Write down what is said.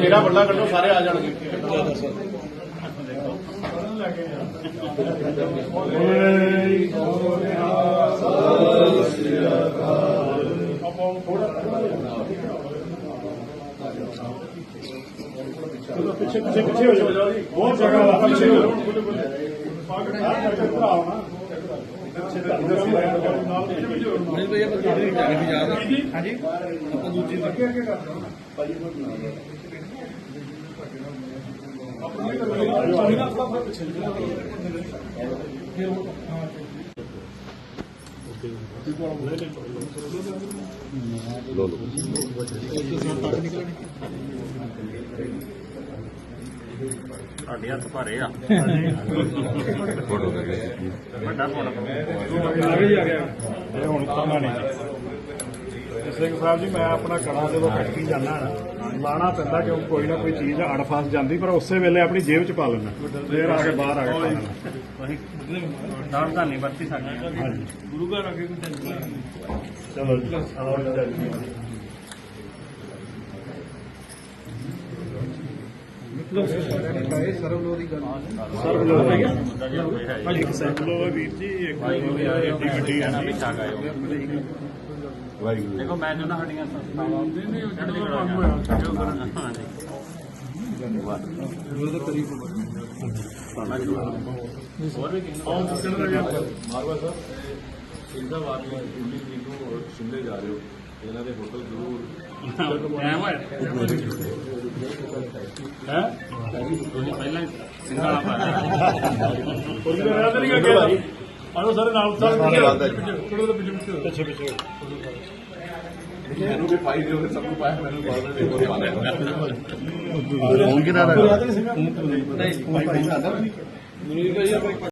ਤੇਰਾ ਵੱਡਾ ਕੱਢੋ ਸਾਰੇ ਆ ਜਾਣਗੇ। ਪਿੱਛੇ ਪਿੱਛੇ ਪਿੱਛੇ ਹੋ ਜਾਓ। ਬਹੁਤ ਜਗ੍ਹਾ ਵਾ ਪਿੱਛੇ ਹੋ ਨਹੀਂ ਭਈਆ ਪਰ ਕਿਹੜੇ ਜਾ ਕੇ ਜਾ ਹਾਂਜੀ ਆਪਾਂ ਦੂਜੀ ਅੱਗੇ ਅੱਗੇ ਕਰ ਦਿਓ ਤੁਹਾਡੇ ਹੱਥ ਭਾਰੇ ਆ। ਵੱਡਾ ਫੋਨ। ਇਹ ਹੁਣ ਕਰਨਾ ਨਹੀਂ। ਸਿੰਘ ਸਾਹਿਬ ਜੀ ਮੈਂ ਆਪਣਾ ਕੜਾ ਜਦੋਂ ਫੈਕਟਰੀ ਜਾਂਦਾ ਨਾ ਲਾਣਾ ਪੈਂਦਾ ਕਿਉਂ? ਕੋਈ ਨਾ ਕੋਈ ਚੀਜ਼ ਅੜ ਫਸ ਜਾਂਦੀ ਪਰ ਉਸੇ ਵੇਲੇ ਆਪਣੀ ਜੇਬ 'ਚ ਪਾ ਲੈਂਦਾ। ਫੇਰ ਆ ਕੇ ਬਾਹਰ ਆ ਕੇ ਪਾ ਲੈਂਦਾ। ਸਾਵਧਾਨੀ ਵਰਤੀ ਸਾਡੀ ਹਾਂਜੀ। ਗੁਰੂ ਘਰ ਅੱਗੇ ਕੋਈ ਟੈਨਸ਼ਨ ਨਹੀਂ ਚਲੋ ਜੀ ਆਓ ਜੀ ਚੱਲੀਏ। ਸਰਵ ਲੋਹ ਦੀ ਗੱਲ ਸਰ ਬਲੋ ਮੁੰਡਾ ਜਿਹਾ ਕੋਈ ਹੈ ਇੱਕ ਸੈਕਲੋ ਹੈ ਵੀਰ ਜੀ ਇੱਕ ਭਾਈ ਨੂੰ ਵੀ ਆਏ ਏਡੀ ਵੱਡੀ ਕਹਿਣਾ ਹੈ ਵੀ ਛਾ ਗਏ ਦੇਖੋ ਮੈਂ ਜੋ ਨਾ ਸਾਡੀਆਂ ਸੰਸਥਾਵਾਂ ਚੜ੍ਹਦੀ ਕਲਾ ਚ। ਹਾਂਜੀ ਗੁਰੂ ਦਾ ਕਰੀਬ ਹੋਰ ਵੀ ਕਿਸੇ ਆਉਂ ਕਿਹੜਾ ਲੱਗਿਆ ਮਾਰਵਾ ਸਾਹਿਬ ਇੰਦਾ ਵਾਰ ਨੂੰ 19 ਤਰੀਕ ਨੂੰ ਸ਼ਿਮਲੇ ਜਾ ਰਹੇ ਹੋ ਇਹਨਾਂ ਦੇ ਹੋਟਲ ਜ਼ਰੂਰ ਐਮ ਹੋਇਆ ਹੈ? ਤੁਸੀਂ ਪਹਿਲਾਂ ਹੀ ਸਿੰਘਾਲਾ ਪਾਇਆ ਕੋਈ ਰਹਿ ਤਾਂ ਨਹੀਂ ਅੱਗੇ ਆਲੋ ਸਾਰੇ ਨਾਲ ਸਾਰੇ ਪਿੱਛੇ ਪਿੱਛੇ ਮੈਨੂੰ ਵੀ ਪਾਈ ਦਿਓ ਸਭ ਨੂੰ ਪਾਇਆ ਮੈਨੂੰ ਬਾਅਦ ਵਿੱਚ ਦੇਖੋ ਪਾਣਾ ਨਹੀਂ ਇਹ